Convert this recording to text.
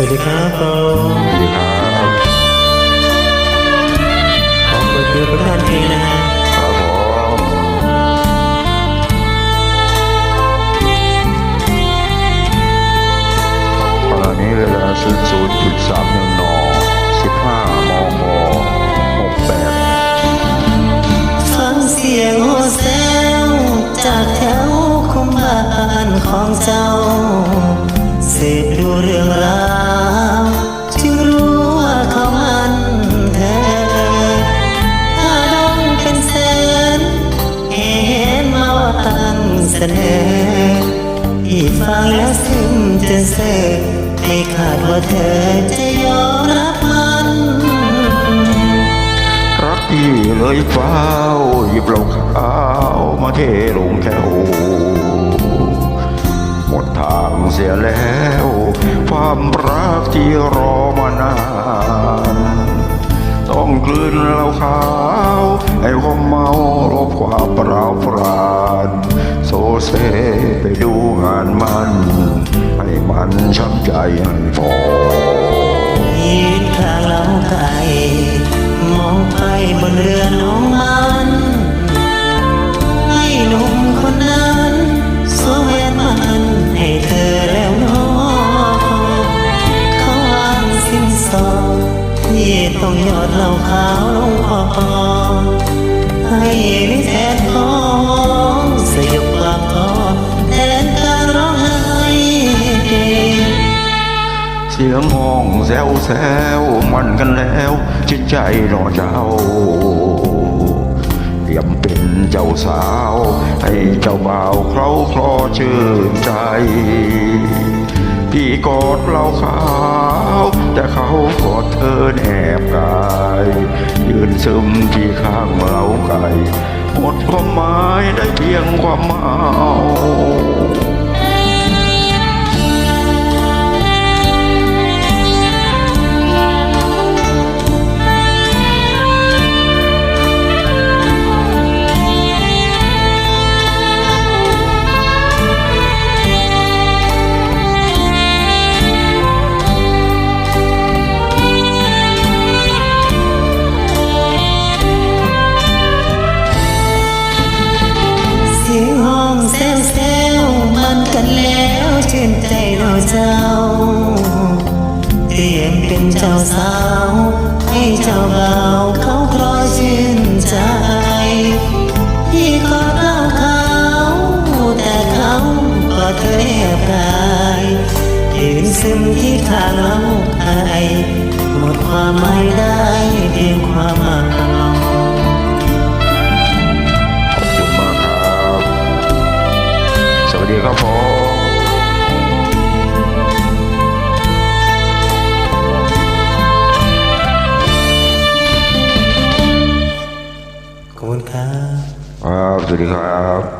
วัสดีครับผมสวัสดีครับขอเปิดดูประธานเพลงนะฮะครับผมขณะนี้เวลาศูนย์ศูนย์จุดสามหนึ่งนสิบห้ามมหกแปดฟังเสียงโฮเซลจากแถวคุมบ้านของเจ้า เสนอที่ฟังแล้วซึมจนเสกไม่ขาดว่าเธอจะยอมรับมันรักพี่เลยเฝ้าหยิบเหล้าขาวมาเทลงแก้วหมดทางเสียแล้ว ความรักที่รอมานานต้องกลืนเหล้าขาว ให้ความเมาลบความปรารานโซ เซไปดูงานมัน ให้มันช้ำใจให้พอยืนข้างเล้าไก่มองไปบนเรือน้องมันให้หนุ่มคนนั้นสวมแหวนมันให้เธอแล้วน้องเขาวางสิ้นสอดที่ต้องยอดเหล้าขาวลงคอ เสียงห้องแซวแซวมันกันแล้วจิตใจรอเจ้าเตรียมเป็นเจ้าสาว ให้เจ้าบ่าวเคล้าคลอชื่นใจ พี่กอดเราขาว แต่เขากอดเธอแนบกาย ยืนซึมที่ข้างเราไก่หมดความหมายได้เพียงความเมา วมันกันแล้วชื่นใจเราเจ้า เตรียมเป็นเจ้าสาว ให้เจ้าเบาเขาคลอยชื่นใจที่กอดเล่าเขาแต่เขาก็เธอแอบกายยืนซึมที่ข้างเราไอหมดความหมายได้เพียงความเมาข สวัสดีครับผมขอบคุณครับครับสวัสดีครับ